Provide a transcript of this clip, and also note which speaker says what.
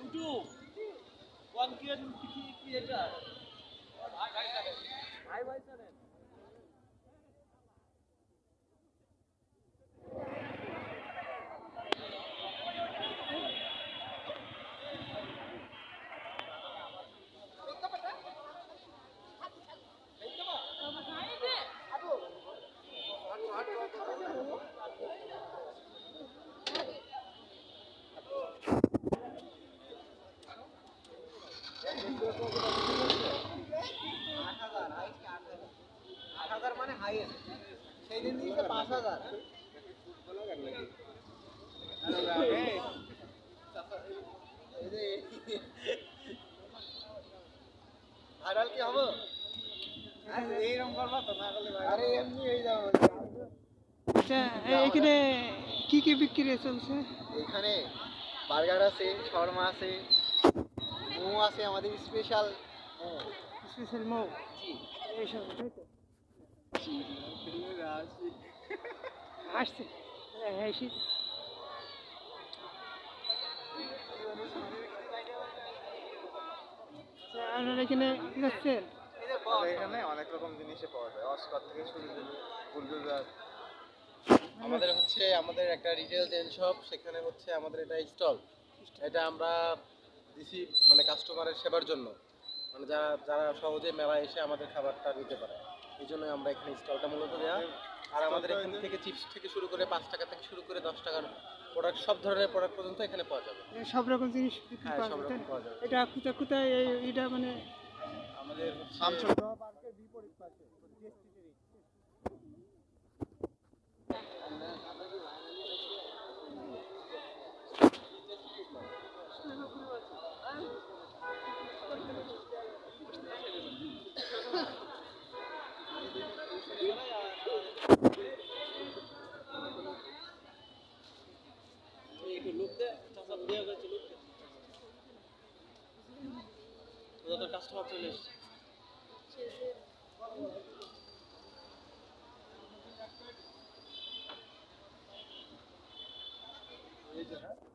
Speaker 1: YouTube কি creator ভাই ভাই চ্যানেল ভাই ভাই
Speaker 2: আট ভাইরাল কি হবে? এইরকম করবা তো না করলে আরে এমনি এই যাব
Speaker 3: আচ্ছা এখানে কি কি বিক্রি চলছে?
Speaker 2: এখানে বার্গার আছে শর্মা আছে মোমো আছে আমাদের স্পেশাল
Speaker 3: স্পেশাল মৌ এইসব তাই তো? আসছে। হ্যাঁ হ্যাঁ আচ্ছা, আপনারা এখানে যাচ্ছেন?
Speaker 2: এখানে অনেক রকম জিনিসে পাওয়া যায়। অস্কার থেকে শুরু করে বুলগুজার আমাদের হচ্ছে আমাদের একটা রিটেল চেন শপ সেখানে হচ্ছে আমাদের এটা স্টল এটা আমরা দিছি মানে কাস্টমারের সেবার জন্য। মানে যারা যারা সহজে মেলায় এসে আমাদের খাবারটা নিতে পারে। এই জন্য আমরা এখানে স্টলটা মূলত দেওয়া আর আমাদের এখান থেকে চিপস থেকে শুরু করে পাঁচ টাকা থেকে শুরু করে দশ টাকার প্রোডাক্ট সব ধরনের প্রোডাক্ট পর্যন্ত এখানে পাওয়া যাবে।
Speaker 3: সব রকম জিনিস
Speaker 2: হ্যাঁ, সব রকম পাওয়া যাবে।
Speaker 3: এটা কোথায় কোথায় এটা মানে
Speaker 2: আমাদের পার্কের বিপরীত পাশে।
Speaker 1: heerlijk
Speaker 2: als trottelust. Deze.